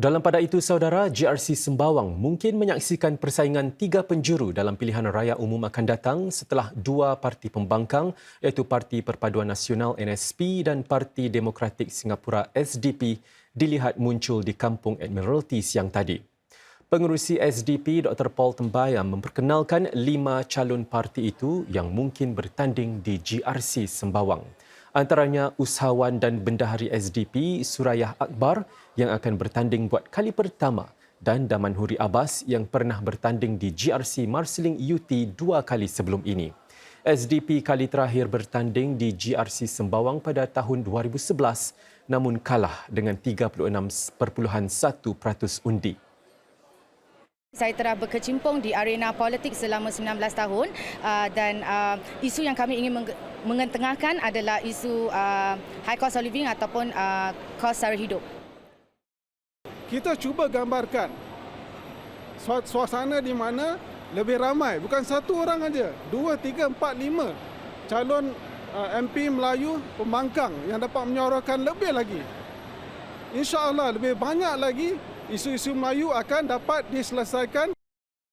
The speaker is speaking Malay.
Dalam pada itu, saudara, GRC Sembawang mungkin menyaksikan persaingan tiga penjuru dalam pilihan raya umum akan datang setelah dua parti pembangkang iaitu Parti Perpaduan Nasional NSP dan Parti Demokratik Singapura SDP dilihat muncul di Kampung Admiralty siang tadi. Pengerusi SDP Dr. Paul Tembayam memperkenalkan lima calon parti itu yang mungkin bertanding di GRC Sembawang antaranya usahawan dan bendahari SDP Surayah Akbar yang akan bertanding buat kali pertama dan Daman Huri Abbas yang pernah bertanding di GRC Marsiling UT dua kali sebelum ini. SDP kali terakhir bertanding di GRC Sembawang pada tahun 2011 namun kalah dengan 36.1% undi. Saya telah berkecimpung di arena politik selama 19 tahun uh, dan uh, isu yang kami ingin mengetengahkan adalah isu uh, high cost of living ataupun kos sara hidup. Kita cuba gambarkan suasana di mana lebih ramai, bukan satu orang aja, dua, tiga, empat, lima calon MP Melayu pembangkang yang dapat menyuarakan lebih lagi. InsyaAllah lebih banyak lagi isu-isu Melayu akan dapat diselesaikan